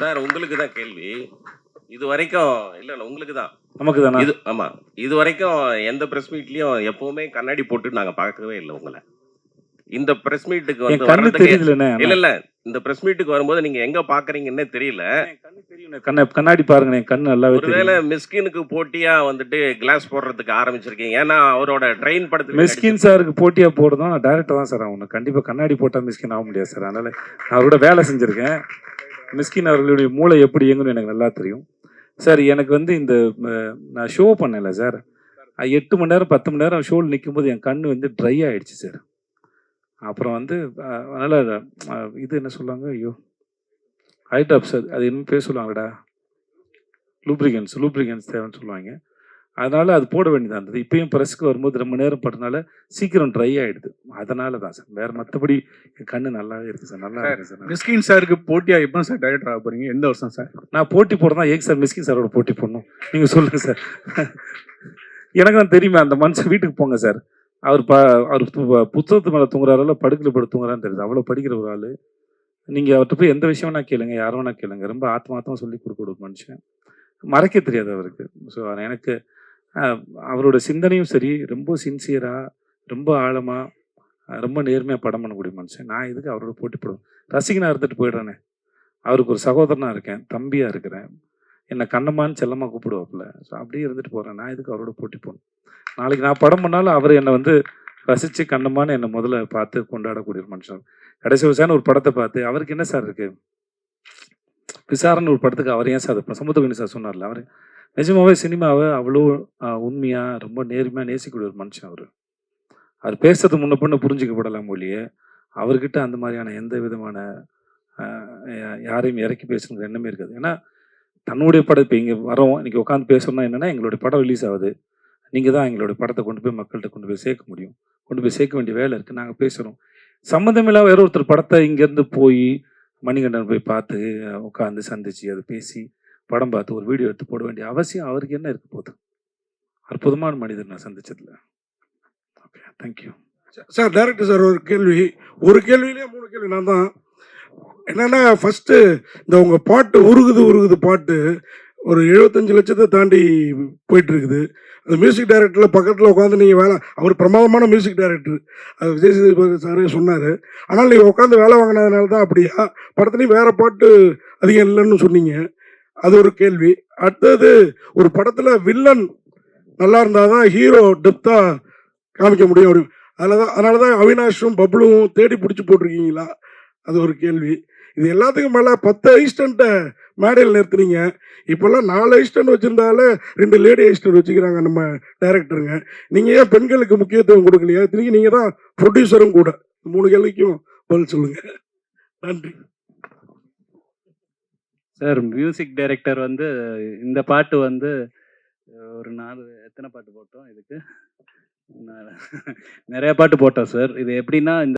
Sir உங்களுக்கு தான் கேள்வி. இது வரைக்கும் இல்ல இல்ல உங்களுக்கு தான். நமக்கு தானே? இது ஆமா. இது வரைக்கும் எந்த பிரஸ் மீட்லயும் எப்பவுமே கண்ணாடி போட்டு நாங்க பார்க்கவே இல்லை உங்களை. இந்த பிரஸ் மீட்டுக்கு வந்து வர்றதுக்கு இல்ல இல்ல. இந்த பிரஸ் மீட்டுக்கு வரும்போது நீங்க எங்க பாக்குறீங்கன்னே தெரியல. கண்ணு கண்ணாடி பாருங்க என் கண்ணு நல்லாவே ஒருவேளை மிஸ்கினுக்கு போட்டியா வந்துட்டு கிளாஸ் போடுறதுக்கு ஆரம்பிச்சிருக்கீங்க. ஏன்னா அவரோட ட்ரெயின் படத்துல மிஸ்கின் சாருக்கு போட்டியா போடுறதும் நான் டேரக்டர் தான் சார் ஆகணும். கண்டிப்பா கண்ணாடி போட்டா மிஸ்கின் ஆக முடியாது சார். அதனால நான் அவரோட வேலை செஞ்சிருக்கேன். மிஸ்கின் அவர்களுடைய மூளை எப்படி இயங்குன்னு எனக்கு நல்லா தெரியும். சார் எனக்கு வந்து இந்த நான் ஷோ பண்ணல சார். எட்டு மணி நேரம் பத்து மணி நேரம் ஷோவில் நிற்கும்போது என் கண் வந்து ட்ரை ஆகிடுச்சு சார். அப்புறம் வந்து அதனால் இது என்ன சொல்லுவாங்க? ஐயோ. ஹைட்ராப்ஸ் அது அது என்ன பேர் சொல்லுவாங்கடா. லூப்ரிகன்ஸ் லூப்ரிகன்ஸ் தேவைன்னு சொல்லுவாங்க. அதனால அது போட வேண்டியதாக இருந்தது. இப்பயும் ப்ரெஸ்க்கு வரும்போது ரொம்ப நேரம் பட்டனால சீக்கிரம் ட்ரை ஆயிடுது. அதனால தான் சார். வேற மற்றபடி கண்ணு நல்லாவே இருக்கு சார். நல்லா இருக்கு சார். மிஸ்கின் சாருக்கு போட்டியா எப்போ சார் டைரக்டர் ஆக போறீங்க? எந்த வருஷம் சார்? நான் போட்டி போடுறதா ஏங்க சார் மிஸ்கின் சாரோட போட்டி போடணும். நீங்கள் சொல்லுங்க சார். எனக்கு தான் தெரியுமே அந்த மனுஷன் வீட்டுக்கு போங்க சார். அவர் ப அவர் புத்தகத்து மேலே தூங்குறாருல படுக்கையில் படுத்து தூங்குறான்னு தெரியுது. அவ்வளோ படிக்கிற ஒரு ஆள். நீங்கள் அவர்கிட்ட போய் எந்த விஷயம் வேணா கேளுங்க யாரும் வேணா கேளுங்க. ரொம்ப ஆத்மாத்தமாக சொல்லி கொடுக்க ஒரு மனுஷன். மறைக்க தெரியாது அவருக்கு. ஸோ எனக்கு அவரோட சிந்தனையும் சரி ரொம்ப சின்சியராக ரொம்ப ஆழமாக ரொம்ப நேர்மையாக படம் பண்ணக்கூடிய மனுஷன். நான் இதுக்கு அவரோட போட்டி போடுவேன்? ரசிகனாக இருந்துட்டு போயிடுறேனே. அவருக்கு ஒரு சகோதரனாக இருக்கேன் தம்பியாக இருக்கிறேன். என்னை கண்ணம்மான்னு செல்லம்மா கூப்பிடுவாப்புல. ஸோ அப்படியே இருந்துட்டு போகிறேன் நான் இதுக்கு அவரோட போட்டி போகணும் நாளைக்கு நான் படம் பண்ணாலும் அவர் என்னை வந்து ரசித்து கண்ணம்மான்னு என்னை முதல்ல பார்த்து கொண்டாடக்கூடிய ஒரு மனுஷன். கடைசி விசாரணை ஒரு படத்தை பார்த்து அவருக்கு என்ன சார் இருக்குது விசாரணை ஒரு படத்துக்கு அவர் ஏன் சார் அது சார் சொன்னார்ல? அவர் நிஜமாவே சினிமாவை அவ்வளோ உண்மையாக ரொம்ப நேர்மையாக நேசிக்கூடிய ஒரு மனுஷன் அவர். அவர் பேசுறது முன்ன பொண்ணு புரிஞ்சுக்கப்படலாம் மொழியே அவர்கிட்ட அந்த மாதிரியான எந்த விதமான யாரையும் இறக்கி பேசணுங்கிற எண்ணமே இருக்காது. ஏன்னா தன்னுடைய படம் இப்போ இங்கே வரோம் இன்றைக்கி உட்காந்து பேசணும்னா என்னென்னா எங்களுடைய படம் ரிலீஸ் ஆகுது. நீங்கள் தான் எங்களுடைய படத்தை கொண்டு போய் மக்கள்கிட்ட கொண்டு போய் சேர்க்க முடியும். கொண்டு போய் சேர்க்க வேண்டிய வேலை இருக்குது நாங்கள் பேசுகிறோம் சம்மந்தமில்லாத வேற ஒருத்தர் படத்தை இங்கேருந்து போய் மணிகண்டன் போய் பார்த்து உட்காந்து சந்திச்சு அதை பேசி படம் பார்த்து ஒரு வீடியோ எடுத்து போட வேண்டிய அவசியம் அவருக்கு என்ன இருக்க போகுது? அற்புதமான மனிதர் நான் சந்திச்சதுல. Okay thank you sir director sir ஒரு கேள்வி. ஒரு கேள்வியிலே மூணு கேள்வி. நான் தான் என்னன்னா ஃபஸ்ட்டு இந்த உங்கள் பாட்டு உருகுது உருகுது பாட்டு ஒரு எழுபத்தஞ்சு லட்சத்தை தாண்டி போயிட்டு இருக்குது. அந்த மியூசிக் டைரக்டரில் பக்கத்தில் உட்காந்து நீங்கள் வேலை அவர் பிரமாதமான மியூசிக் டைரக்டர் அது விஜய் சேதுபதி சாரே சொன்னார். ஆனால் நீங்கள் உட்காந்து வேலை வாங்கினதுனால தான் அப்படியா? படத்துலையும் வேறு பாட்டு அதிகம் இல்லைன்னு சொன்னீங்க. அது ஒரு கேள்வி. அடுத்தது ஒரு படத்தில் வில்லன் நல்லா இருந்தால் தான் ஹீரோ டெப்த்தாக காமிக்க முடியும். அப்படி அதில் தான் அதனால தான் அவினாஷும் பப்ளுவும் தேடி பிடிச்சி போட்டிருக்கீங்களா? அது ஒரு கேள்வி. இது எல்லாத்துக்கும் மேலே பத்து ஐஸ்டண்ட்டை மேடையில் நிறுத்துனீங்க. இப்போல்லாம் நாலு ஐஸ்டன்ட் வச்சுருந்தாலே ரெண்டு லேடி ஐஸ்டன்ட் வச்சுக்கிறாங்க நம்ம டைரக்டருங்க. நீங்கள் ஏன் பெண்களுக்கு முக்கியத்துவம் கொடுக்கலையா? திரும்பி நீங்கள் தான் ப்ரொடியூசரும் கூட. மூணு கேள்விக்கும் பதில் சொல்லுங்கள் நன்றி. சார் மியூசிக் டைரக்டர் வந்து இந்த பாட்டு வந்து ஒரு நாலு எத்தனை பாட்டு போட்டோம் இதுக்கு? நான் நிறைய பாட்டு போட்டோம் சார். இது எப்படின்னா இந்த